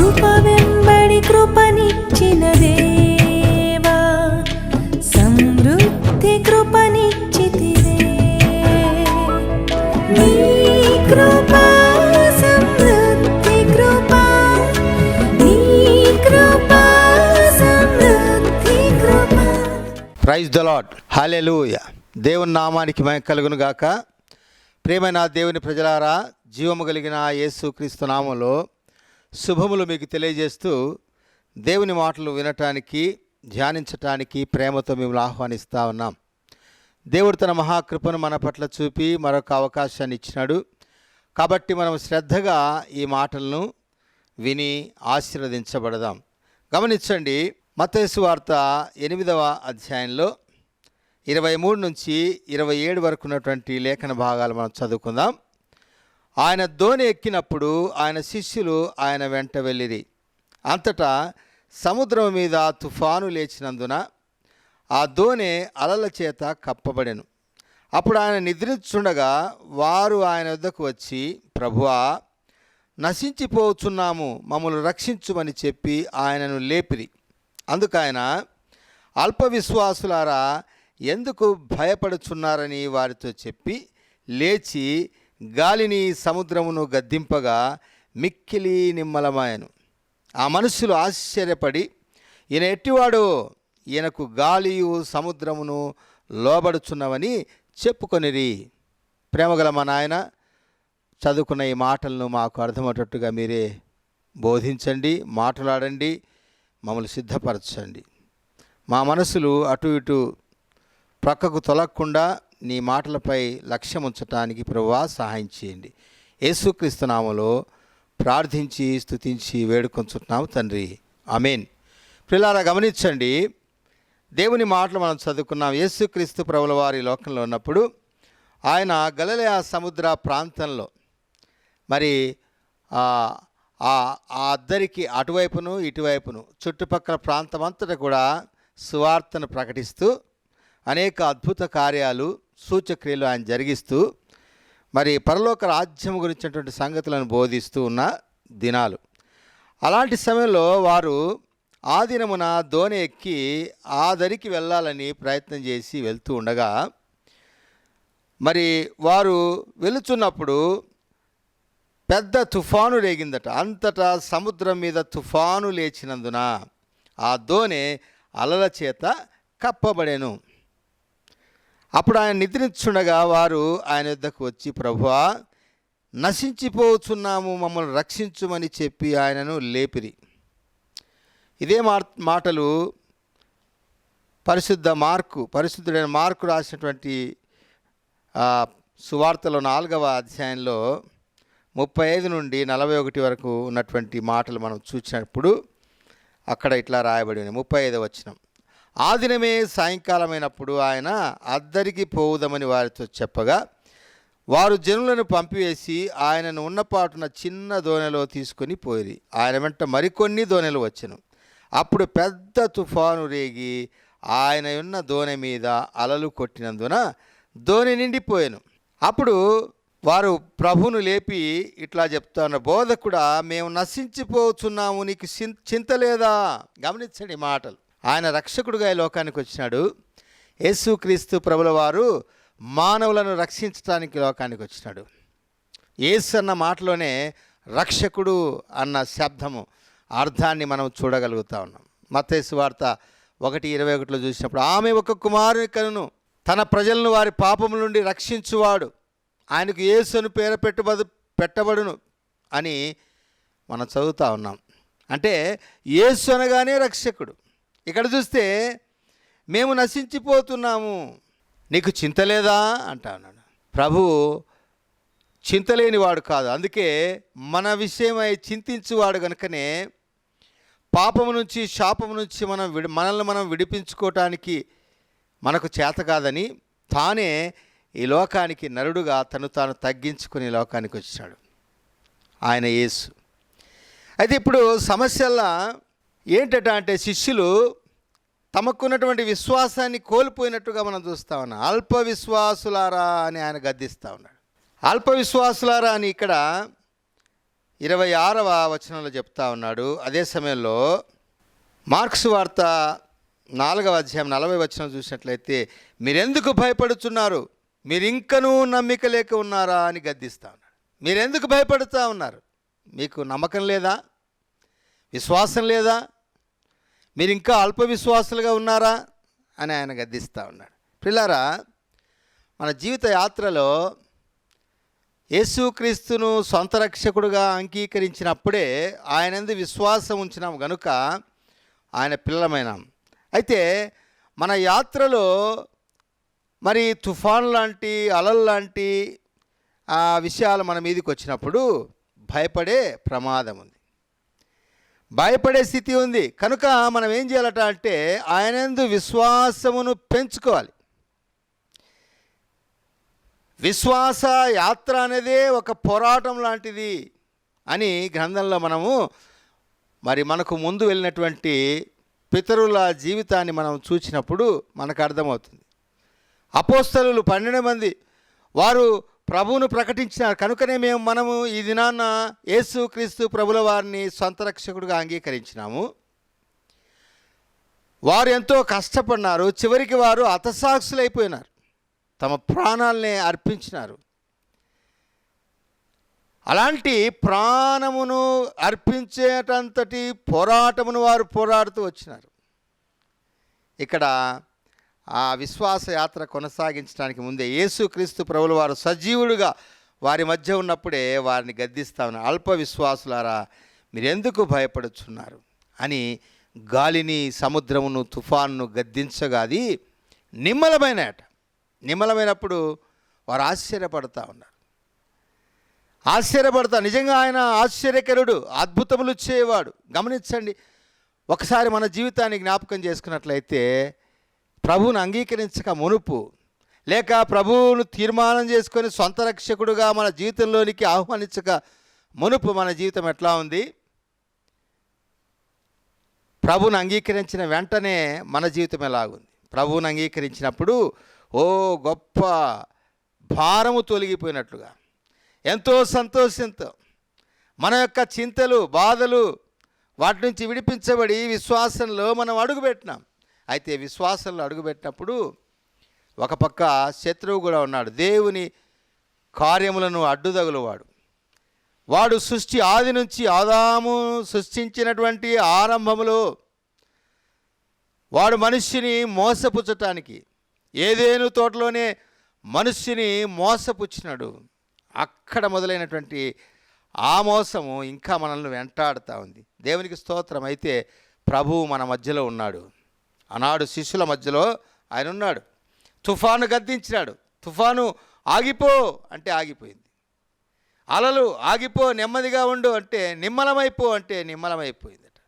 కృప వెంబడి కృపనిచ్చిన దేవా సమృద్ధి కృపనిచ్చితివే. నీ కృప సమృద్ధి కృప నీ కృప సమృద్ధి కృప. ప్రైజ్ ద లాడ్ హాలెలూయ దేవుని నామానికి మయం కలుగును గాక. ప్రేమైన దేవుని ప్రజలారా జీవము కలిగిన యేసు క్రీస్తు నామంలో శుభములు మీకు తెలియజేస్తూ దేవుని మాటలు వినటానికి ధ్యానించటానికి ప్రేమతో మిమ్మల్ని ఆహ్వానిస్తూ ఉన్నాం. దేవుడు తన మహాకృపను మన పట్ల చూపి మరొక అవకాశాన్ని ఇచ్చినాడు. కాబట్టి మనం శ్రద్ధగా ఈ మాటలను విని ఆశీర్వదించబడదాం. గమనించండి మతేసు వార్త ఎనిమిదవ అధ్యాయంలో ఇరవై మూడు నుంచి ఇరవై ఏడు వరకు ఉన్నటువంటి లేఖన భాగాలు మనం చదువుకుందాం. ఆయన దోణి ఎక్కినప్పుడు ఆయన శిష్యులు ఆయన వెంట వెళ్ళిరి. అంతటా సముద్రం మీద తుఫాను లేచినందున ఆ దోణి అలల చేత కప్పబడెను. అప్పుడు ఆయన నిద్రించుండగా వారు ఆయన వద్దకు వచ్చి ప్రభువా నశించిపోతున్నాము మమ్మల్ని రక్షించుమని చెప్పి ఆయనను లేపిరి. అందుకైన అల్ప విశ్వాసులారా ఎందుకు భయపడుచున్నారని వారితో చెప్పి లేచి గాలిని సముద్రమును గద్దింపగా మిక్కిలి నిమ్మలమాయను. ఆ మనుషులు ఆశ్చర్యపడి ఈయన ఎట్టివాడు? ఈయనకు గాలియు సముద్రమును లోబడుచున్నవని చెప్పుకొనిరి. ప్రేమగల మా నాయన చదువుకున్న ఈ మాటలను మాకు అర్థమయ్యేటట్టుగా మీరే బోధించండి మాట్లాడండి మమ్మల్ని సిద్ధపరచండి. మా మనసులు అటు ఇటు ప్రక్కకు తొలగకుండా నీ మాటలపై లక్ష్యం ఉంచటానికి ప్రభువా సహాయం చేయండి. యేసుక్రీస్తు నామలో ప్రార్థించి స్తుతించి వేడుకొంచుతున్నాము తండ్రి. అమేన్ పిల్లారా గమనించండి. దేవుని మాటలు మనం చదువుకున్నాం. యేసుక్రీస్తు ప్రభుల వారి లోకంలో ఉన్నప్పుడు ఆయన గలలయ సముద్ర ప్రాంతంలో మరి ఆ ఆ ఆ అద్దరికి అటువైపును ఇటువైపును చుట్టుపక్కల ప్రాంతం అంతటా కూడా సువార్తను ప్రకటిస్తూ అనేక అద్భుత కార్యాలు సూచక్రియలు ఆయన జరిగిస్తూ మరి పరలోక రాజ్యం గురించినటువంటి సంగతులను బోధిస్తూ ఉన్న దినాలు. అలాంటి సమయంలో వారు ఆ దినమున దోణి ఎక్కి ఆ దరికి వెళ్ళాలని ప్రయత్నం చేసి వెళ్తూ ఉండగా మరి వారు వెళుచున్నప్పుడు పెద్ద తుఫాను రేగిందట. అంతటా సముద్రం మీద తుఫాను లేచినందున ఆ దోణి అలల చేత కప్పబడెను. అప్పుడు ఆయన నిద్రించుండగా వారు ఆయన యొద్దకు వచ్చి ప్రభువా నశించిపోతున్నాము మమ్మల్ని రక్షించుమని చెప్పి ఆయనను లేపిరి. ఇదే మా మాటలు పరిశుద్ధ మార్కు పరిశుద్ధుడైన మార్కు రాసినటువంటి సువార్తలో నాలుగవ అధ్యాయంలో ముప్పై ఐదు నుండి నలభై ఒకటి వరకు ఉన్నటువంటి మాటలు మనం చూసినప్పుడు అక్కడ ఇట్లా రాయబడి ఉంది. ముప్పై ఐదవ వచ్చినాం ఆ దినమే సాయంకాలమైనప్పుడు ఆయన అద్దరికి పోవుదమని వారితో చెప్పగా వారు జనులను పంపివేసి ఆయనను ఉన్నపాటున చిన్న దోణిలో తీసుకొని పోయి ఆయన వెంట మరికొన్ని దోణెలు వచ్చెను. అప్పుడు పెద్ద తుఫాను రేగి ఆయన ఉన్న దోణి మీద అలలు కొట్టినందున దోణి నిండిపోయాను. అప్పుడు వారు ప్రభును లేపి ఇట్లా చెప్తున్న బోధకుడా మేము నశించిపోతున్నాము నీకు చిం- చింత లేదా? గమనించండి మాటలు. ఆయన రక్షకుడుగా ఈ లోకానికి వచ్చినాడు. యేసుక్రీస్తు ప్రభుల వారు మానవులను రక్షించడానికి లోకానికి వచ్చినాడు. యేసు అన్న మాటలోనే రక్షకుడు అన్న శబ్దము అర్థాన్ని మనం చూడగలుగుతా ఉన్నాం. మతేసు వార్త ఒకటి ఇరవై ఒకటిలో చూసినప్పుడు ఆమె ఒక కుమారుని కనును తన ప్రజలను వారి పాపముల నుండి రక్షించువాడు. ఆయనకు యేసును పేర పెట్టుబడు పెట్టబడును అని మనం చదువుతా ఉన్నాం. అంటే యేసు అనగానే రక్షకుడు. ఇక్కడ చూస్తే మేము నశించిపోతున్నాము. నీకు చింత లేదా? అంటా ఉన్నాడు ప్రభు చింతలేనివాడు కాదు. అందుకే మన విషయమై చింతించువాడు కనుకనే పాపము నుంచి శాపము నుంచి మనం విడి మనల్ని మనం విడిపించుకోవటానికి మనకు చేత కాదని తానే ఈ లోకానికి నరుడుగా తను తాను తగ్గించుకుని లోకానికి వచ్చాడు. ఆయన యేసు. అయితే ఇప్పుడు సమస్యల్లా ఏంటట అంటే శిష్యులు తమకున్నటువంటి విశ్వాసాన్ని కోల్పోయినట్టుగా మనం చూస్తా ఉన్నాం. అల్ప విశ్వాసులారా అని ఆయన గద్దిస్తూ ఉన్నాడు. అల్ప విశ్వాసులారా అని ఇక్కడ ఇరవై ఆరవ వచనంలో చెప్తా ఉన్నాడు. అదే సమయంలో మార్క్స్ వార్త నాలుగవ అధ్యాయం నలభై వచనం చూసినట్లయితే మీరెందుకు భయపడుతున్నారు? మీరు ఇంకనూ నమ్మిక లేక ఉన్నారా? అని గద్దిస్తా ఉన్నాడు. మీరెందుకు భయపడుతూ ఉన్నారు? మీకు నమ్మకం లేదా? విశ్వాసం లేదా? మీరు ఇంకా అల్ప విశ్వాసులుగా ఉన్నారా? అని ఆయన గద్దిస్తూ ఉన్నాడు. పిల్లారా మన జీవిత యాత్రలో యేసుక్రీస్తును సొంత రక్షకుడుగా అంగీకరించినప్పుడే ఆయనందు విశ్వాసం ఉంచినాం గనుక ఆయన పిల్లలమైనాం. అయితే మన యాత్రలో మరి తుఫాన్ లాంటి అలలు లాంటి ఆ విషయాలు మన మీదకి వచ్చినప్పుడు భయపడే ప్రమాదం ఉంది. భయపడే స్థితి ఉంది. కనుక మనం ఏం చేయాలట అంటే ఆయనందు విశ్వాసమును పెంచుకోవాలి. విశ్వాస యాత్ర అనేదే ఒక పోరాటం లాంటిది అని గ్రంథంలో మనము మరి మనకు ముందు వెళ్ళినటువంటి పితరుల జీవితాన్ని మనం చూసినప్పుడు మనకు అర్థమవుతుంది. అపోస్తలు పన్నెండు మంది వారు ప్రభువును ప్రకటించినారు. కనుకనే మేము మనము ఈ దినాన్న యేసు క్రీస్తు ప్రభుల వారిని సొంత రక్షకుడిగా అంగీకరించినాము. వారు ఎంతో కష్టపడినారు. చివరికి వారు హతసాక్షులైపోయినారు. తమ ప్రాణాలని అర్పించినారు. అలాంటి ప్రాణమును అర్పించేటంతటి పోరాటమును వారు పోరాడుతూ వచ్చినారు. ఇక్కడ ఆ విశ్వాస యాత్ర కొనసాగించడానికి ముందే యేసుక్రీస్తు ప్రభులు వారు సజీవుడుగా వారి మధ్య ఉన్నప్పుడే వారిని గద్దిస్తా అల్ప విశ్వాసులారా మీరెందుకు భయపడుచున్నారు? అని గాలిని సముద్రమును తుఫాన్ను గద్దించగా అది నిమ్మలమైనట. నిమ్మలమైనప్పుడు వారు ఆశ్చర్యపడతా ఉన్నారు. ఆశ్చర్యపడతా నిజంగా ఆయన ఆశ్చర్యకరుడు అద్భుతములు చేయవాడు గమనించండి ఒకసారి మన జీవితాన్ని జ్ఞాపకం చేసుకున్నట్లయితే ప్రభువును అంగీకరించక మునుపు లేక ప్రభువును తీర్మానం చేసుకొని సొంత రక్షకుడుగా మన జీవితంలోనికి ఆహ్వానించక మునుపు మన జీవితం ఎట్లా ఉంది? ప్రభువును అంగీకరించిన వెంటనే మన జీవితం ఎలాగుంది? ప్రభువును అంగీకరించినప్పుడు ఓ గొప్ప భారము తొలగిపోయినట్లుగా ఎంతో సంతోషంతో మన యొక్క చింతలు బాధలు వాటి నుంచి విడిపించబడి విశ్వాసంలో మనం అడుగుపెట్టినాం. అయితే విశ్వాసంలో అడుగుపెట్టినప్పుడు ఒక పక్క శత్రువు కూడా ఉన్నాడు. దేవుని కార్యములను అడ్డుదగులవాడు. వాడు సృష్టి ఆది నుంచి ఆదాము సృష్టించినటువంటి ఆరంభములో వాడు మనుష్యుని మోసపుచ్చటానికి ఏదేను తోటలోనే మనుష్యుని మోసపుచ్చినాడు. అక్కడ మొదలైనటువంటి ఆ మోసము ఇంకా మనల్ని వెంటాడుతూ ఉంది. దేవునికి స్తోత్రం. అయితే ప్రభువు మన మధ్యలో ఉన్నాడు. ఆనాడు శిష్యుల మధ్యలో ఆయన ఉన్నాడు. తుఫాను గద్దించినాడు. తుఫాను ఆగిపో అంటే ఆగిపోయింది. అలలు ఆగిపో నెమ్మదిగా ఉండు అంటే నిమ్మలమైపో అంటే నిమ్మలమైపోయిందట.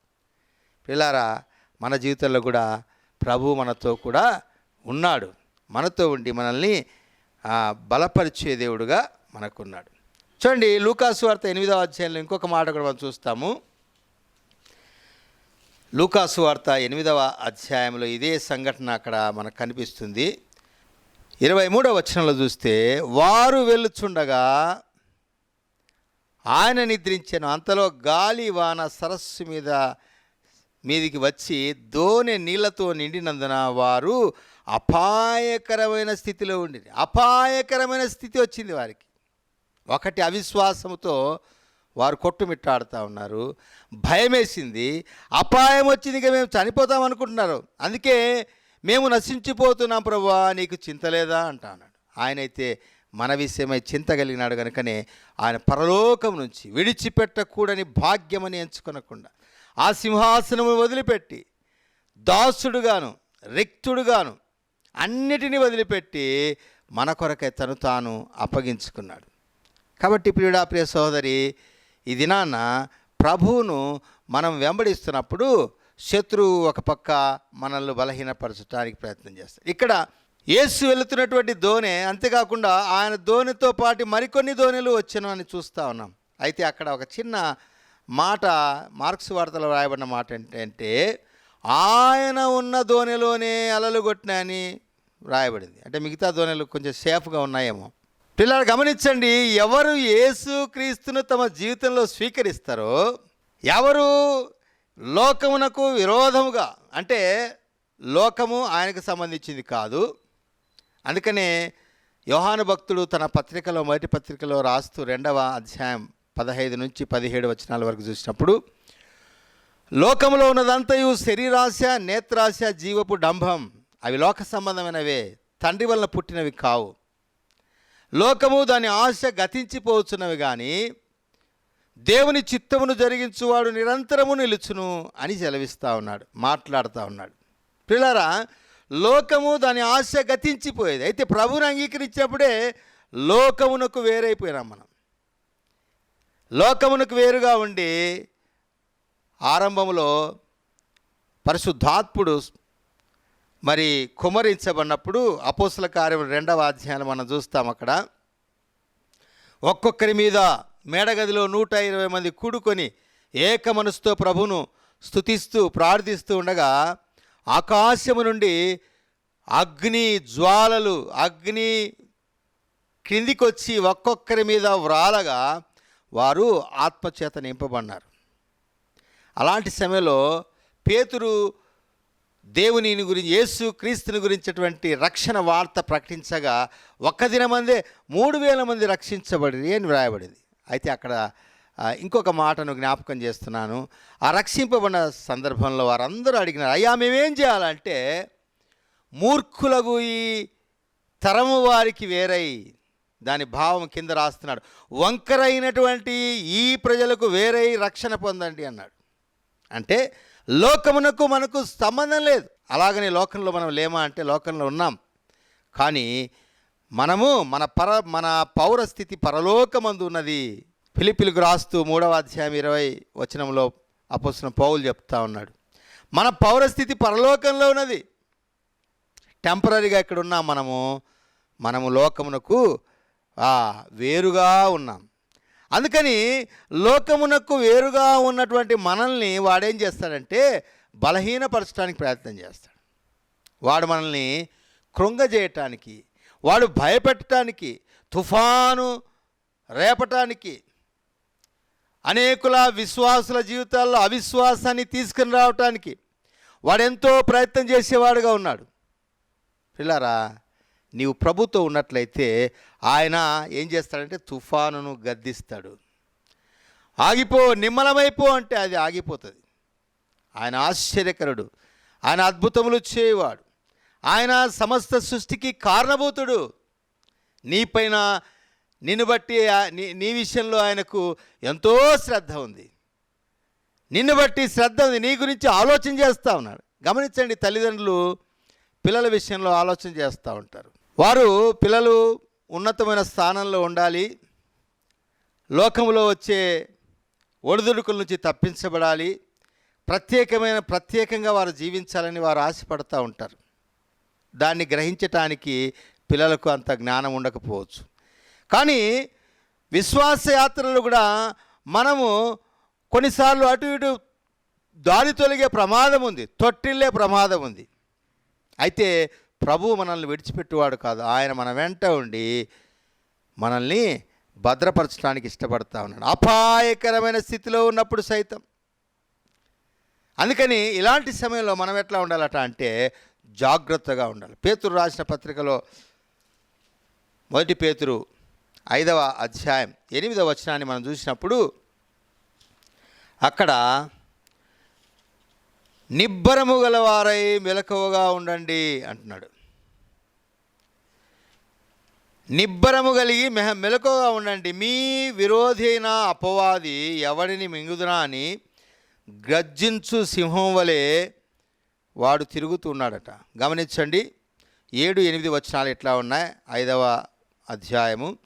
పిల్లారా మన జీవితంలో కూడా ప్రభు మనతో కూడా ఉన్నాడు. మనతో ఉండి మనల్ని బలపరిచే దేవుడుగా మనకున్నాడు. చూడండి లూకాసు వార్త ఎనిమిదవ అధ్యాయంలో ఇంకొక మాట కూడా మనం చూస్తాము. లూకాసు వార్త ఎనిమిదవ అధ్యాయంలో ఇదే సంఘటన అక్కడ మనకు కనిపిస్తుంది. ఇరవై మూడవ వచనంలో చూస్తే వారు వెళ్ళుచుండగా ఆయన నిద్రించాను. అంతలో గాలి వాన సరస్సు మీద మీదికి వచ్చి దోనె నీళ్ళతో నిండినందున వారు అపాయకరమైన స్థితిలో ఉండి అపాయకరమైన స్థితి వచ్చింది వారికి. ఒకటి అవిశ్వాసంతో వారు కొట్టుమిట్టాడుతూ ఉన్నారు. భయమేసింది. అపాయం వచ్చింది ఇక మేము చనిపోతాం అనుకుంటున్నారు. అందుకే మేము నశించిపోతున్నాం ప్రభా నీకు చింత లేదా అంటా అన్నాడు ఆయనైతే మన విషయమై చింత కలిగినాడు కనుకనే ఆయన పరలోకం నుంచి విడిచిపెట్టకూడని భాగ్యమని ఎంచుకొనకుండా ఆ సింహాసనము వదిలిపెట్టి దాసుడుగాను రిక్తుడుగాను అన్నిటినీ వదిలిపెట్టి మన కొరకై తను తాను అప్పగించుకున్నాడు. కాబట్టి ప్రియుడా ప్రియ సోదరి ఈ దినాన ప్రభువును మనం వెంబడిస్తున్నప్పుడు శత్రువు ఒక పక్క మనల్ని బలహీనపరచడానికి ప్రయత్నం చేస్తాడు. ఇక్కడ యేసు వెళుతున్నటువంటి దోణె అంతేకాకుండా ఆయన దోణితో పాటు మరికొన్ని దోణిలు వచ్చాను అని చూస్తూ ఉన్నాం. అయితే అక్కడ ఒక చిన్న మాట మార్క్స్ వార్తలో రాయబడిన మాట ఏంటంటే ఆయన ఉన్న దోణిలోనే అలలు కొట్టినాయని రాయబడింది. అంటే మిగతా దోణెలు కొంచెం సేఫ్గా ఉన్నాయేమో. పిల్లలు గమనించండి ఎవరు యేసు క్రీస్తును తమ జీవితంలో స్వీకరిస్తారో ఎవరు లోకమునకు విరోధముగా అంటే లోకము ఆయనకు సంబంధించింది కాదు. అందుకనే యోహాను భక్తుడు తన పత్రికలో మొదటి పత్రికలో రాస్తూ రెండవ అధ్యాయం పదహైదు నుంచి పదిహేడు వచనాల వరకు చూసినప్పుడు లోకంలో ఉన్నదంతయు శరీరాశ నేత్రాశ జీవపు డంభం అవి లోక సంబంధమైనవే తండ్రి వలన పుట్టినవి కావు. లోకము దాని ఆశ గతించిపోవచ్చునవి కానీ దేవుని చిత్తమును జరిగించువాడు నిరంతరము నిలుచును అని సెలవిస్తూ ఉన్నాడు మాట్లాడుతూ ఉన్నాడు. పిల్లరా లోకము దాని ఆశ గతించిపోయేది. అయితే ప్రభువుని అంగీకరించినప్పుడే లోకమునకు వేరైపోయినాం మనం. లోకమునకు వేరుగా ఉండి ఆరంభంలో పరిశుద్ధాత్ముడు మరి కుమరించబడినప్పుడు అపోసల కార్యం రెండవ అధ్యాయాన్ని మనం చూస్తాం అక్కడ. ఒక్కొక్కరి మీద మేడగదిలో నూట ఇరవై మంది కూడుకొని ఏక మనసుతో ప్రభును స్తుతిస్తూ ప్రార్థిస్తూ ఉండగా ఆకాశము నుండి అగ్ని జ్వాలలు అగ్ని క్రిందికొచ్చి ఒక్కొక్కరి మీద వ్రాలగా వారు ఆత్మచేత నింపబడినారు. అలాంటి సమయంలో పేతురు దేవుని గురించి యేసు క్రీస్తుని గురించినటువంటి రక్షణ వార్త ప్రకటించగా ఒక్క దినమందే మూడు వేల మంది రక్షించబడి అని వ్రాయబడింది. అయితే అక్కడ ఇంకొక మాటను జ్ఞాపకం చేస్తున్నాను. ఆ రక్షింపబడిన సందర్భంలో వారందరూ అడిగినారు అయ్యా మేమేం చేయాలంటే మూర్ఖులకు ఈ తరము వారికి వేరై దాని భావం కింద రాస్తున్నాడు. వంకరైనటువంటి ఈ ప్రజలకు వేరై రక్షణ పొందండి అన్నాడు. అంటే లోకమునకు మనకు సంబంధం లేదు. అలాగని లోకంలో మనం లేమా అంటే లోకంలో ఉన్నాం. కానీ మనము మన పర మన పౌరస్థితి పరలోకమందు ఉన్నది. పిలిపిలుగు రాస్తూ మూడవ అధ్యాయం ఇరవై వచనంలో అపోసిన పౌలు చెప్తా ఉన్నాడు. మన పౌరస్థితి పరలోకంలో ఉన్నది. టెంపరీగా ఇక్కడ ఉన్నాం మనము. మనము లోకమునకు వేరుగా ఉన్నాం. అందుకని లోకమునకు వేరుగా ఉన్నటువంటి మనల్ని వాడేం చేస్తాడంటే బలహీనపరచడానికి ప్రయత్నం చేస్తాడు. వాడు మనల్ని కృంగజేయటానికి వాడు భయపెట్టడానికి తుఫాను రేపటానికి అనేకుల విశ్వాసుల జీవితాల్లో అవిశ్వాసాన్ని తీసుకుని రావటానికి వాడెంతో ప్రయత్నం చేసేవాడుగా ఉన్నాడు. పిల్లారా నీవు ప్రభుతో ఉన్నట్లయితే ఆయన ఏం చేస్తాడంటే తుఫానును గద్దిస్తాడు. ఆగిపో నిమ్మలమైపో అంటే అది ఆగిపోతుంది. ఆయన ఆశ్చర్యకరుడు. ఆయన అద్భుతములు చేయవాడు. ఆయన సమస్త సృష్టికి కారణభూతుడు. నీపైన నిన్ను బట్టి నీ నీ విషయంలో ఆయనకు ఎంతో శ్రద్ధ ఉంది. నిన్ను బట్టి శ్రద్ధ ఉంది. నీ గురించి ఆలోచన చేస్తూ ఉన్నాడు. గమనించండి తల్లిదండ్రులు పిల్లల విషయంలో ఆలోచన చేస్తూ ఉంటారు. వారు పిల్లలు ఉన్నతమైన స్థానంలో ఉండాలి. లోకంలో వచ్చే ఒడిదుడుకుల నుంచి తప్పించబడాలి. ప్రత్యేకమైన ప్రత్యేకంగా వారు జీవించాలని వారు ఆశపడుతూ ఉంటారు. దాన్ని గ్రహించటానికి పిల్లలకు అంత జ్ఞానం ఉండకపోవచ్చు. కానీ విశ్వాస యాత్రలు కూడా మనము కొన్నిసార్లు అటు ఇటు దారి తొలగే ప్రమాదం ఉంది తొట్టిల్లే ప్రమాదం ఉంది. అయితే ప్రభువు మనల్ని విడిచిపెట్టువాడు కాదు. ఆయన మన వెంట ఉండి మనల్ని భద్రపరచడానికి ఇష్టపడతా ఉన్నాడు. అపాయకరమైన స్థితిలో ఉన్నప్పుడు సైతం. అందుకని ఇలాంటి సమయంలో మనం ఎట్లా ఉండాలట అంటే జాగ్రత్తగా ఉండాలి. పేతురు రాసిన పత్రికలో మొదటి పేతురు ఐదవ అధ్యాయం ఎనిమిదవ వచనాన్ని మనం చూసినప్పుడు అక్కడ నిబ్బరము గలవారై మెలకువగా ఉండండి అంటున్నాడు. నిబ్బరము కలిగి మెహ మెలకుగా ఉండండి. మీ విరోధైన అపవాది ఎవడిని మింగుదునా అని గర్జించు సింహం వలె వాడు తిరుగుతున్నాడట గమనించండి. ఏడు ఎనిమిది వచనాలు ఎట్లా ఉన్నాయి? ఐదవ అధ్యాయము.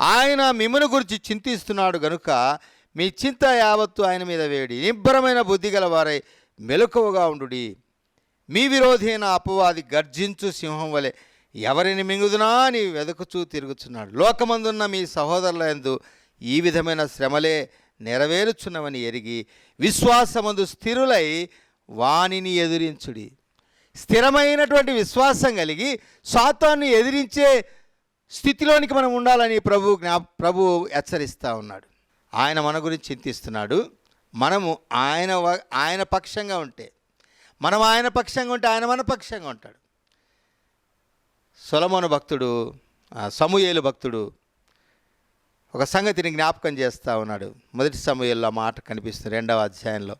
ఆయన మిమ్మను గురించి చింతిస్తున్నాడు గనుక మీ చింత యావత్తు ఆయన మీద వేడి. నిబ్బరమైన బుద్ధి గలవారై మెలకువగా ఉండుడి. మీ విరోధైన అపవాది గర్జించు సింహం వలె ఎవరిని మింగుదునా? అని వెదకుచూ తిరుగుచున్నాడు. లోకమందున్న మీ సహోదరుల ఎందు ఈ విధమైన శ్రమలే నెరవేరుచున్నవని ఎరిగి విశ్వాసమందు స్థిరులై వానిని ఎదిరించుడి. స్థిరమైనటువంటి విశ్వాసం కలిగి సాతాన్ని ఎదిరించే స్థితిలోనికి మనం ఉండాలని ప్రభు జ్ఞా ప్రభు హెచ్చరిస్తూ ఉన్నాడు. ఆయన మన గురించి చింతిస్తున్నాడు. మనము ఆయన ఆయన పక్షంగా ఉంటే మనం ఆయన పక్షంగా ఉంటే ఆయన మన పక్షంగా ఉంటాడు. సొలమోను భక్తుడు సమూయేలు భక్తుడు ఒక సంగతిని జ్ఞాపకం చేస్తూ ఉన్నాడు. మొదటి సమయంలో మాట కనిపిస్తుంది రెండవ అధ్యాయంలో.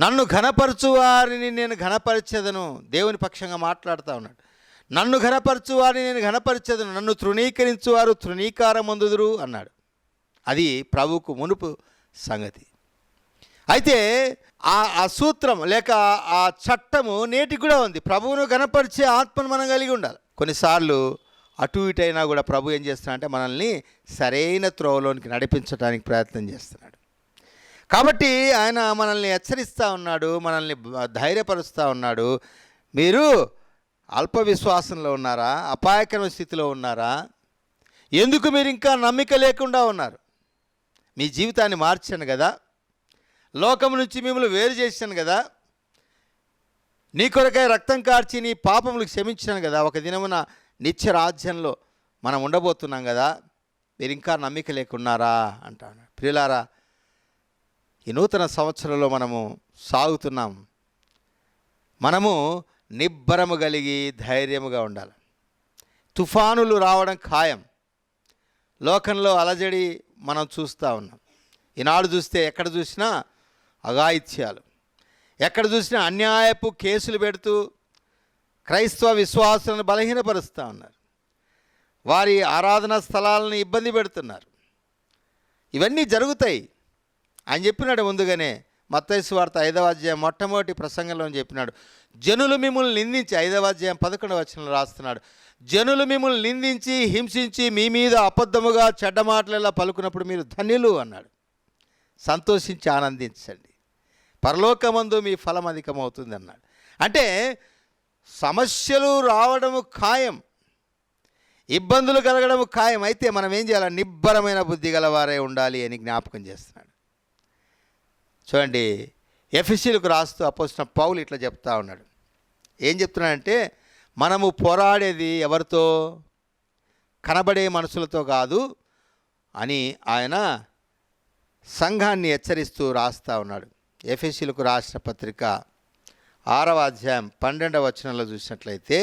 నన్ను ఘనపరచువారిని నేను ఘనపరిచేదను. దేవుని పక్షంగా మాట్లాడుతూ ఉన్నాడు. నన్ను ఘనపరచువారిని నేను ఘనపరిచేదను. నన్ను తృణీకరించు వారు తృణీకారమందుదురు అన్నాడు. అది ప్రభువుకు మునుపు సంగతి. అయితే ఆ ఆ సూత్రం లేక ఆ చట్టము నేటికి కూడా ఉంది. ప్రభువును గణపరిచే ఆత్మను మనం కలిగి ఉండాలి. కొన్నిసార్లు అటు ఇటైనా కూడా ప్రభు ఏం చేస్తున్నాడంటే మనల్ని సరైన త్రోవలోనికి నడిపించడానికి ప్రయత్నం చేస్తున్నాడు. కాబట్టి ఆయన మనల్ని హెచ్చరిస్తూ ఉన్నాడు మనల్ని ధైర్యపరుస్తూ ఉన్నాడు. మీరు అల్ప విశ్వాసంలో ఉన్నారా? అపాయకరమైన స్థితిలో ఉన్నారా? ఎందుకు మీరు ఇంకా నమ్మిక లేకుండా ఉన్నారు? మీ జీవితాన్ని మార్చాను కదా. లోకం నుంచి మిమ్మల్ని వేరు చేశాను కదా. నీ కొరకై రక్తం కార్చి నీ పాపములు క్షమించాను కదా. ఒక దినమున నిత్య రాజ్యంలో మనం ఉండబోతున్నాం కదా. మీరు ఇంకా నమ్మిక లేకున్నారా అంటాను ప్రియులారా ఈ నూతన సంవత్సరంలో మనము సాగుతున్నాం. మనము నిబ్బరము కలిగి ధైర్యముగా ఉండాలి. తుఫానులు రావడం ఖాయం. లోకంలో అలజడి మనం చూస్తూ ఉన్నాం. ఈనాడు చూస్తే ఎక్కడ చూసినా అఘాయిత్యాలు. ఎక్కడ చూసినా అన్యాయపు కేసులు పెడుతూ క్రైస్తవ విశ్వాసాలను బలహీనపరుస్తూ ఉన్నారు. వారి ఆరాధనా స్థలాలను ఇబ్బంది పెడుతున్నారు. ఇవన్నీ జరుగుతాయి ఆయన చెప్పినాడు ముందుగానే మత్తైసు వార్త ఐదవ అధ్యాయం మొట్టమొదటి ప్రసంగంలో చెప్పినాడు. జనులు మిమ్మల్ని నిందించి ఐదవ అధ్యాయం పదకొండవ వచనంలో రాస్తున్నాడు. జనులు మిమ్మల్ని నిందించి హింసించి మీ మీద అబద్ధముగా చెడ్డ మాటలు పలుకున్నప్పుడు మీరు ధన్యులు అన్నాడు. సంతోషించి ఆనందించండి. పరలోకమందు మీ ఫలం అధికమవుతుంది అన్నాడు అంటే సమస్యలు రావడము ఖాయం ఇబ్బందులు కలగడము ఖాయం. అయితే మనం ఏం చేయాలి? నిబ్బరమైన బుద్ధి గలవారే ఉండాలి అని జ్ఞాపకం చేస్తున్నాడు. చూడండి ఎఫ్ఎస్సీలకు రాస్తూ అపోసిన పౌలు ఇట్లా చెప్తా ఉన్నాడు. ఏం చెప్తున్నాడంటే మనము పోరాడేది ఎవరితో? కనబడే మనుషులతో కాదు అని ఆయన సంఘాన్ని హెచ్చరిస్తూ రాస్తా ఉన్నాడు. ఎఫ్ఎస్సీలకు రాసిన పత్రిక ఆరవ అధ్యాయం పన్నెండవ వచనంలో చూసినట్లయితే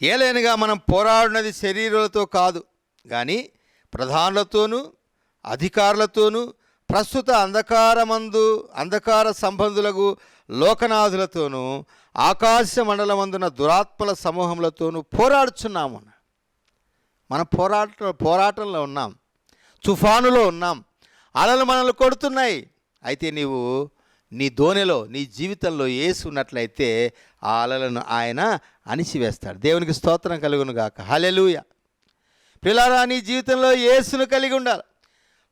ఏలైనగా మనం పోరాడినది శరీరాలతో కాదు కానీ ప్రధానులతోనూ అధికారులతోనూ ప్రస్తుత అంధకారమందు అంధకార సంబంధులకు లోకనాథులతోనూ ఆకాశ మండలమందున దురాత్మల సమూహములతోనూ పోరాడుచున్నాము మనం పోరాట పోరాటంలో ఉన్నాం తుఫానులో ఉన్నాం అలలు మనల్ని కొడుతున్నాయి అయితే నీవు నీ దోణిలో నీ జీవితంలో ఏసు ఉన్నట్లయితే ఆ అలలను ఆయన అణిచివేస్తాడు. దేవునికి స్తోత్రం కలుగును గాక. హలెలూయ పిల్లారా నీ జీవితంలో యేసును కలిగి ఉండాలి.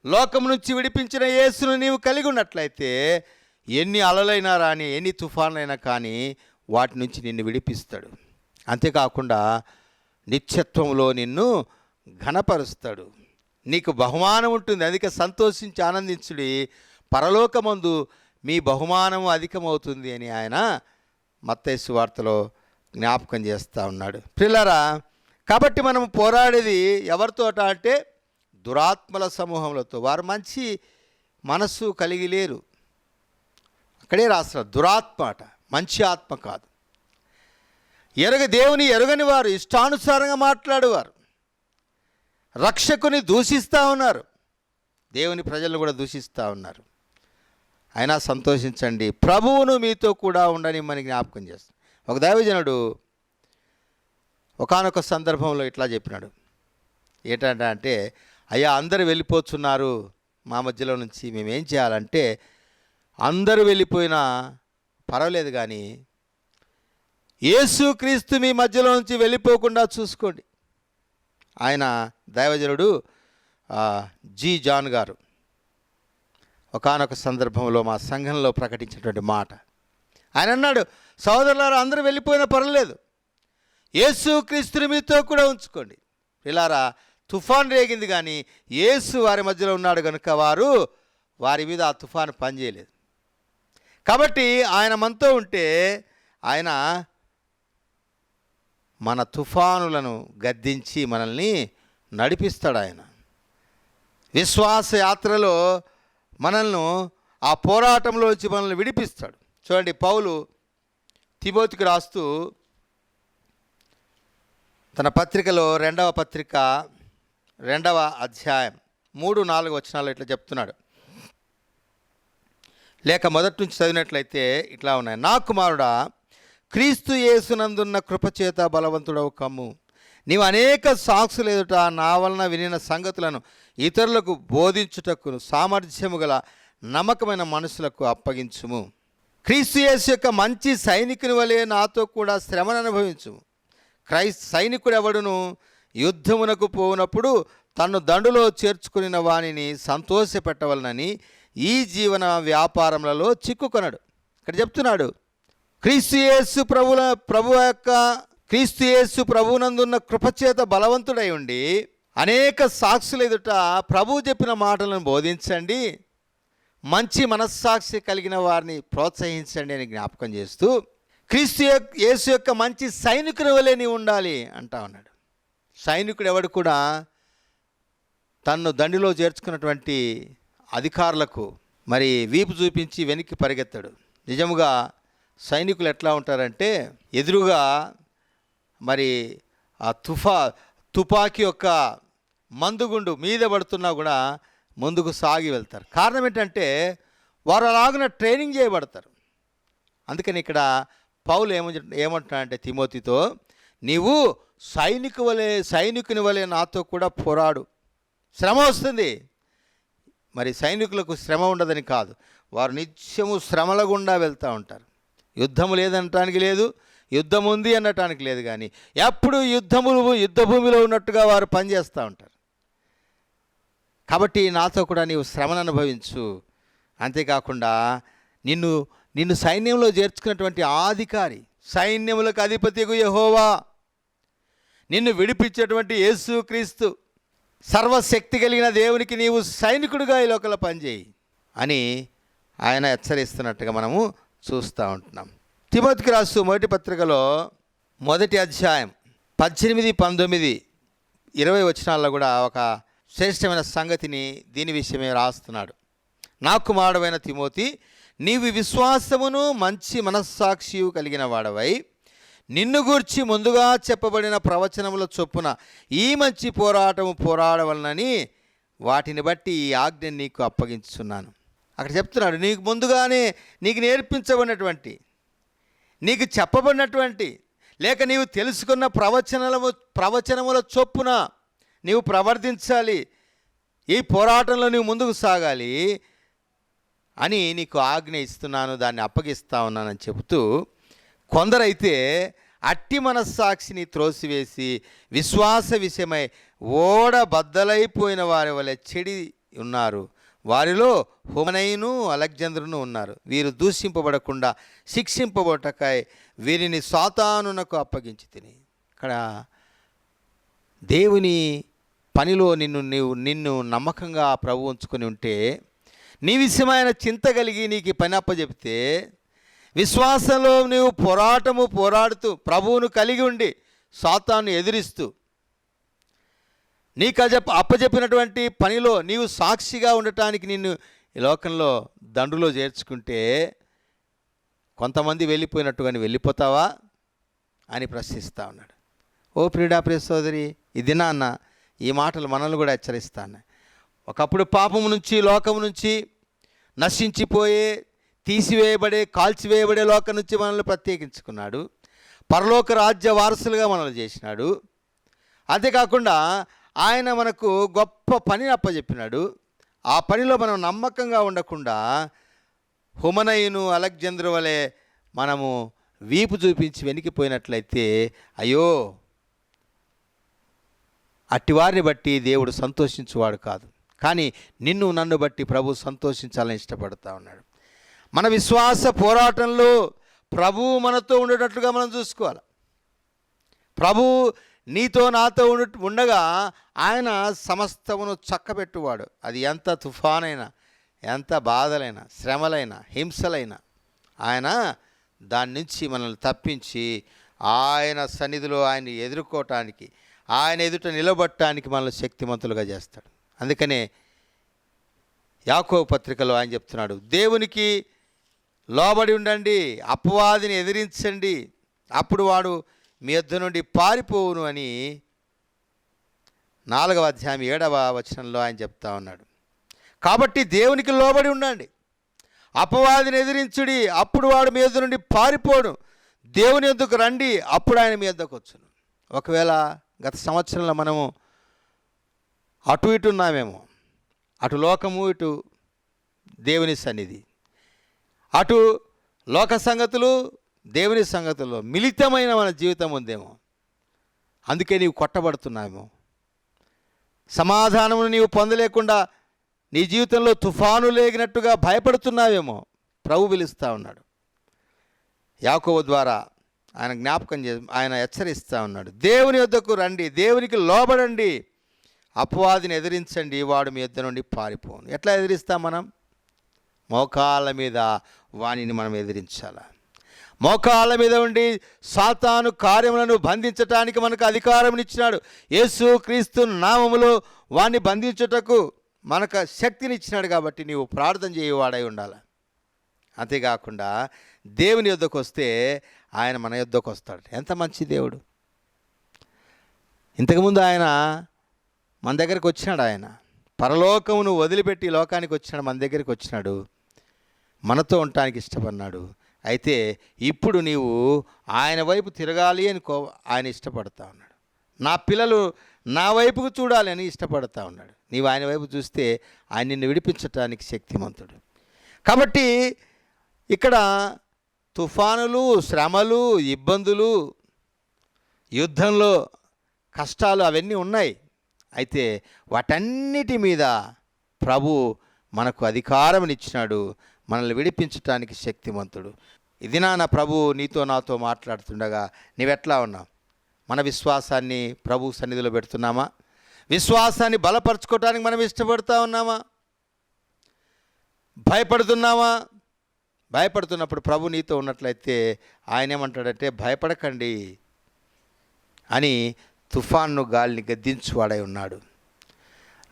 లోకం నుంచి విడిపించిన యేసును నీవు కలిగి ఉన్నట్లయితే ఎన్ని అలలైనా రాని ఎన్ని తుఫాన్లైనా కానీ వాటి నుంచి నిన్ను విడిపిస్తాడు. అంతేకాకుండా నిత్యత్వంలో నిన్ను ఘనపరుస్తాడు. నీకు బహుమానం ఉంటుంది. అందుకే సంతోషించి ఆనందించుడి. పరలోకమందు మీ బహుమానం అధికమవుతుంది అని ఆయన మత్తైసు వార్తలో జ్ఞాపకం చేస్తూ ఉన్నాడు. పిల్లరా కాబట్టి మనం పోరాడేది ఎవరితోట అంటే దురాత్మల సమూహములతో. వారు మంచి మనస్సు కలిగి లేరు. అక్కడే రాస్తారు దురాత్మ అట మంచి ఆత్మ కాదు. ఎరగ దేవుని ఎరగని వారు ఇష్టానుసారంగా మాట్లాడేవారు. రక్షకుని దూషిస్తూ ఉన్నారు. దేవుని ప్రజలను కూడా దూషిస్తూ ఉన్నారు. అయినా సంతోషించండి. ప్రభువును మీతో కూడా ఉండని మనకి జ్ఞాపకం చేస్తాం ఒక దైవజనుడు ఒకానొక సందర్భంలో ఇట్లా చెప్పినాడు. ఏంటంటే అంటే అయ్యా అందరు వెళ్ళిపోతున్నారు. మా మధ్యలో నుంచి మేమేం చేయాలంటే అందరూ వెళ్ళిపోయినా పర్వాలేదు కానీ యేసు క్రీస్తు మీ మధ్యలో నుంచి వెళ్ళిపోకుండా చూసుకోండి. ఆయన దైవజనుడు జీ జి జాన్ గారు. ఒకానొక సందర్భంలో మా సంఘంలో ప్రకటించినటువంటి మాట. ఆయన అన్నాడు సోదరులారా అందరూ వెళ్ళిపోయినా పర్వాలేదు. యేసు క్రీస్తుని మీతో కూడా ఉంచుకోండి. ఇలారా తుఫాన్ రేగింది కానీ యేసు వారి మధ్యలో ఉన్నాడు కనుక వారు వారి మీద ఆ తుఫాను పనిచేయలేదు. కాబట్టి ఆయన మనతో ఉంటే ఆయన మన తుఫానులను గద్దించి మనల్ని నడిపిస్తాడు ఆయన. విశ్వాస యాత్రలో మనల్ని ఆ పోరాటంలో నుంచి మనల్ని విడిపిస్తాడు. చూడండి పౌలు తిబోతికి రాస్తూ తన పత్రికలో రెండవ పత్రిక రెండవ అధ్యాయం మూడు నాలుగు వచనాలు ఇట్లా చెప్తున్నాడు. లేక మొదటి నుంచి చదివినట్లయితే ఇట్లా ఉన్నాయి. నా కుమారుడా క్రీస్తు యేసునందున్న కృపచేత బలవంతుడవు కమ్ము. నీవు అనేక సాక్షులు ఎదుట నా వలన వినిన సంగతులను ఇతరులకు బోధించుటకు సామర్థ్యము గల నమ్మకమైన మనుషులకు అప్పగించుము. క్రీస్తుయేసు యొక్క మంచి సైనికుని వలె నాతో కూడా శ్రమను అనుభవించుము. క్రైస్త సైనికుడు ఎవడును యుద్ధమునకు పోనప్పుడు తను దండులో చేర్చుకుని వానిని సంతోషపెట్టవలనని ఈ జీవన వ్యాపారములలో చిక్కుకొనడు. ఇక్కడ చెప్తున్నాడు క్రీస్తుయేసు ప్రభుల ప్రభు యొక్క క్రీస్తుయేసు ప్రభునందున్న కృపచేత బలవంతుడై ఉండి అనేక సాక్షులు ఎదుట ప్రభు చెప్పిన మాటలను బోధించండి. మంచి మనస్సాక్షి కలిగిన వారిని ప్రోత్సహించండి అని జ్ఞాపకం చేస్తూ క్రీస్తు యొక్క యేసు యొక్క మంచి సైనికుని వలె నీవు ఉండాలి అంటా ఉన్నాడు. సైనికుడు ఎవడు కూడా తన్ను దండిలో చేర్చుకున్నటువంటి అధికారులకు మరి వీపు చూపించి వెనక్కి పరిగెత్తాడు. నిజముగా సైనికులు ఎట్లా ఉంటారంటే ఎదురుగా మరి ఆ తుఫా తుపాకీ యొక్క మందుగుండు మీద పడుతున్నా కూడా ముందుకు సాగి వెళ్తారు. కారణం ఏంటంటే వారు అలాగిన ట్రైనింగ్ చేయబడతారు. అందుకని ఇక్కడ పౌలు ఏమ ఏమంటున్నాడంటే తిమోతితో నీవు సైనికు వలె సైనికుని వలె నాతో కూడా పోరాడు. శ్రమ వస్తుంది. మరి సైనికులకు శ్రమ ఉండదని కాదు. వారు నిత్యము శ్రమల గుండా వెళ్తూ ఉంటారు. యుద్ధము లేదనటానికి లేదు యుద్ధం ఉంది అనటానికి లేదు కానీ ఎప్పుడు యుద్ధములు యుద్ధభూమిలో ఉన్నట్టుగా వారు పనిచేస్తూ ఉంటారు. కాబట్టి నాతో కూడా నీవు శ్రమను అనుభవించు. అంతేకాకుండా నిన్ను నిన్ను సైన్యంలో చేర్చుకున్నటువంటి ఆధికారి సైన్యములకు అధిపతికు యహోవా. నిన్ను విడిపించేటువంటి యేసు క్రీస్తు సర్వశక్తి కలిగిన దేవునికి నీవు సైనికుడిగా ఈ లోకల పనిచేయి అని ఆయన హెచ్చరిస్తున్నట్టుగా మనము చూస్తూ ఉంటున్నాం. తిమోతికి రాసు మొదటి పత్రికలో మొదటి అధ్యాయం పద్దెనిమిది పంతొమ్మిది ఇరవై వచనాల్లో కూడా ఒక శ్రేష్టమైన సంగతిని దీని విషయమే రాస్తున్నాడు. నా కుమారుడైన తిమోతి నీవు విశ్వాసమును మంచి మనస్సాక్షియు కలిగిన వాడవై నిన్ను గూర్చి ముందుగా చెప్పబడిన ప్రవచనముల చొప్పున ఈ మంచి పోరాటము పోరాడవలనని వాటిని బట్టి ఈ ఆజ్ఞ నీకు అప్పగించున్నాను అక్కడ చెప్తున్నాడు నీకు ముందుగానే నీకు నేర్పించబడినటువంటి నీకు చెప్పబడినటువంటి లేక నీవు తెలుసుకున్న ప్రవచనము ప్రవచనముల చొప్పున నీవు ప్రవర్తించాలి. ఈ పోరాటంలో నీవు ముందుకు సాగాలి అని నీకు ఆజ్ఞ ఇస్తున్నాను దాన్ని అప్పగిస్తా ఉన్నానని చెబుతూ కొందరైతే అట్టి మనస్సాక్షిని త్రోసివేసి విశ్వాస విషయమై ఓడ బద్దలైపోయిన వారి వలె చెడి ఉన్నారు. వారిలో హుమనైను అలెగ్జాంద్రును ఉన్నారు. వీరు దూషింపబడకుండా శిక్షింపబడటకాయ వీరిని సాతానునకు అప్పగించి తిని. ఇక్కడ దేవుని పనిలో నిన్ను నీవు నిన్ను నమ్మకంగా ప్రభు ఉంచుకొని ఉంటే నీ విషయమైన చింత కలిగి నీకు పని అప్పచెప్తే విశ్వాసంలో నీవు పోరాటము పోరాడుతూ ప్రభువును కలిగి ఉండి సాతాను ఎదిరిస్తూ నీకు అజప అప్పజెప్పినటువంటి పనిలో నీవు సాక్షిగా ఉండటానికి నిన్ను ఈ లోకంలో దండులో చేర్చుకుంటే కొంతమంది వెళ్ళిపోయినట్టుగాని వెళ్ళిపోతావా అని ప్రశ్నిస్తూ ఉన్నాడు. ఓ ప్రీడా ప్రియ సోదరి ఇది నాన్న ఈ మాటలు మనల్ని కూడా హెచ్చరిస్తాను. ఒకప్పుడు పాపము నుంచి లోకము నుంచి నశించిపోయే తీసివేయబడే కాల్చివేయబడే లోకం నుంచి మనల్ని ప్రత్యేకించుకున్నాడు. పరలోక రాజ్య వారసులుగా మనల్ని చేసినాడు. అంతేకాకుండా ఆయన మనకు గొప్ప పని అప్పచెప్పినాడు ఆ పనిలో మనం నమ్మకంగా ఉండకుండా హుమనయును అలెగ్జాంద్రు వలె మనము వీపు చూపించి వెనికిపోయినట్లయితే అయ్యో అట్టివారిని బట్టి దేవుడు సంతోషించువాడు కాదు. కానీ నిన్ను నన్ను బట్టి ప్రభు సంతోషించాలని ఇష్టపడతా ఉన్నాడు. మన విశ్వాస పోరాటంలో ప్రభువు మనతో ఉండేటట్లుగా మనం చూసుకోవాలి. ప్రభు నీతో నాతో ఉండ ఉండగా ఆయన సమస్తమును చక్కబెట్టువాడు. అది ఎంత తుఫానైనా ఎంత బాధలైనా శ్రమలైనా హింసలైనా ఆయన దాని నుంచి మనల్ని తప్పించి ఆయన సన్నిధిలో ఆయన ఎదుర్కోవటానికి ఆయన ఎదుట నిలబట్టడానికి మనల్ని శక్తిమంతులుగా చేస్తాడు. అందుకనే యాకో పత్రికలో ఆయన చెప్తున్నాడు దేవునికి లోబడి ఉండండి అపవాదిని ఎదిరించండి. అప్పుడు వాడు మీ యొద్ద నుండి పారిపోవును అని నాలుగవ అధ్యాయం ఏడవ వచనంలో ఆయన చెప్తా ఉన్నాడు. కాబట్టి దేవునికి లోబడి ఉండండి అపవాదిని ఎదిరించుడి. అప్పుడు వాడు మీ యొద్ద నుండి పారిపోడు. దేవుని యొద్దకు రండి అప్పుడు ఆయన మీ యొద్దకు వచ్చును. ఒకవేళ గత సంవత్సరంలో మనము అటు ఇటు ఉన్నామేమో. అటు లోకము ఇటు దేవుని సన్నిధి. అటు లోక సంగతులు దేవుని సంగతులు మిళితమైన మన జీవితం ఉందేమో. అందుకే నీవు కొట్టబడుతున్నామేమో సమాధానమును నీవు పొందలేకుండా నీ జీవితంలో తుఫాను లేగినట్టుగా భయపడుతున్నావేమో. ప్రభు పిలుస్తూ ఉన్నాడు. యాకోవ ద్వారా ఆయన జ్ఞాపకం చే ఆయన హెచ్చరిస్తూ ఉన్నాడు. దేవుని యొద్దకు రండి దేవునికి లోబడండి. అపవాదిని ఎదిరించండి వాడు మీ యొద్ద నుండి పారిపోను. ఎట్లా ఎదిరిస్తాం మనం? మోకాళ్ళ మీద వాణిని మనం ఎదిరించాల? మోకాళ్ళ మీద ఉండి సాతాను కార్యములను బంధించటానికి మనకు అధికారం ఇచ్చినాడు. యేసు క్రీస్తు నామములో వాణ్ణి బంధించుటకు మనకు శక్తిని ఇచ్చినాడు కాబట్టి నీవు ప్రార్థన చేయవాడై ఉండాలి? అంతేకాకుండా దేవుని యొద్దకు వస్తే ఆయన మన యుద్ధకు వస్తాడు. ఎంత మంచి దేవుడు. ఇంతకుముందు ఆయన మన దగ్గరికి వచ్చినాడు ఆయన. పరలోకమును వదిలిపెట్టి ఈ లోకానికి వచ్చినాడు మన దగ్గరికి వచ్చినాడు. మనతో ఉండటానికి ఇష్టపడినాడు. అయితే ఇప్పుడు నీవు ఆయన వైపు తిరగాలి అని కో ఆయన ఇష్టపడతా ఉన్నాడు. నా పిల్లలు నా వైపుకు చూడాలి అని ఇష్టపడతా ఉన్నాడు. నీవు ఆయన వైపు చూస్తే ఆయన నిన్ను విడిపించటానికి శక్తిమంతుడు. కాబట్టి ఇక్కడ తుఫానులు శ్రమలు ఇబ్బందులు యుద్ధంలో కష్టాలు అవన్నీ ఉన్నాయి. అయితే వాటన్నిటి మీద ప్రభు మనకు అధికారం ఇచ్చినాడు మనల్ని విడిపించటానికి శక్తిమంతుడు. ఇది నా ప్రభు నీతో నాతో మాట్లాడుతుండగా నీవెట్లా ఉన్నావు? మన విశ్వాసాన్ని ప్రభు సన్నిధిలో పెడుతున్నామా? విశ్వాసాన్ని బలపరచుకోవటానికి మనం ఇష్టపడుతూ ఉన్నామా? భయపడుతున్నామా? భయపడుతున్నప్పుడు ప్రభు నీతో ఉన్నట్లయితే ఆయన ఏమంటాడంటే భయపడకండి అని తుఫాన్ను గాలిని గద్దించువాడై ఉన్నాడు.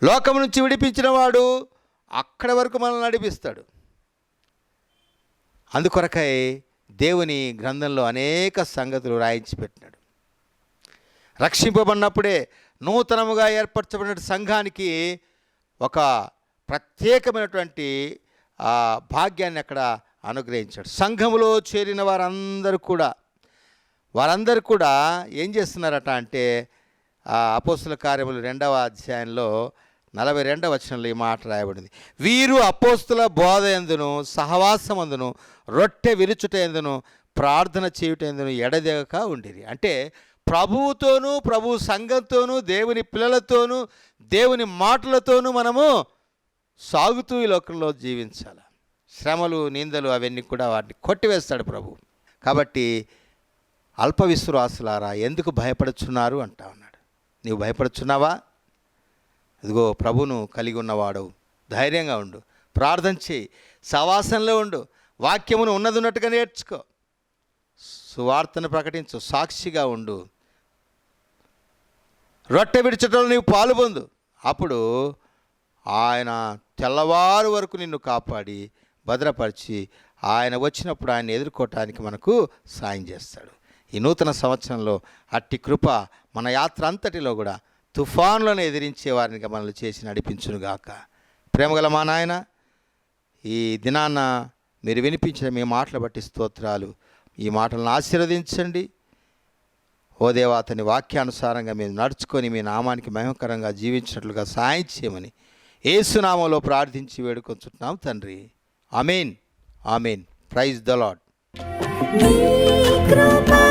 లోకం నుంచి విడిపించిన వాడు అక్కడ వరకు మనల్ని నడిపిస్తాడు. అందుకొరకై దేవుని గ్రంథంలో అనేక సంగతులు రాయించి పెట్టినాడు. రక్షింపబడినప్పుడే నూతనముగా ఏర్పరచబడిన సంఘానికి ఒక ప్రత్యేకమైనటువంటి ఆ, భాగ్యాన్ని అక్కడ అనుగ్రహించాడు. సంఘములో చేరిన వారందరూ కూడా వారందరూ కూడా ఏం చేస్తున్నారట అంటే ఆ అపోస్తుల కార్యములు రెండవ అధ్యాయంలో నలభై రెండవ వచనంలో ఈ మాట రాయబడింది. వీరు అపోస్తుల బోధ ఎందును సహవాసమందును రొట్టె విరుచుట ఎందును ప్రార్థన చేయుట ఎందును ఎడదెగక ఉండేది అంటే ప్రభువుతోనూ ప్రభు సంఘంతోనూ దేవుని పిల్లలతోనూ దేవుని మాటలతోనూ మనము సాగుతూ ఈ లోకంలో జీవించాలి. శ్రమలు నిందలు అవన్నీ కూడా వాటిని కొట్టివేస్తాడు ప్రభు. కాబట్టి అల్ప విశ్వాసులారా ఎందుకు భయపడుచున్నారు అంటా ఉన్నాడు. నీవు భయపడుచున్నావా? ఇదిగో ప్రభును కలిగి ఉన్నవాడు ధైర్యంగా ఉండు. ప్రార్థన చేయి. సవాసంలో ఉండు. వాక్యమును ఉన్నది ఉన్నట్టుగా నేర్చుకో. సువార్తను ప్రకటించు. సాక్షిగా ఉండు. రొట్టె విడిచటంలో నీవు పాలు పొందు. అప్పుడు ఆయన తెల్లవారు వరకు నిన్ను కాపాడి భద్రపరిచి ఆయన వచ్చినప్పుడు ఆయన ఎదుర్కోవటానికి మనకు సాయం చేస్తాడు. ఈ నూతన సంవత్సరంలో అట్టి కృప మన యాత్ర అంతటిలో కూడా తుఫాన్లను ఎదిరించే వారిని మనల్ని చేసి నడిపించునుగాక. ప్రేమగల మా నాయన ఈ దినాన్న మీరు వినిపించిన మీ మాటలు బట్టి స్తోత్రాలు. ఈ మాటలను ఆశీర్వదించండి. ఓ దేవా అతని వాక్యానుసారంగా మేము నడుచుకొని మీ నామానికి మహిమకరంగా జీవించినట్లుగా సాయం చేయమని ఏసునామంలో ప్రార్థించి వేడుకొంచుతున్నాం తండ్రి. Amen amen praise the Lord నీ కృపా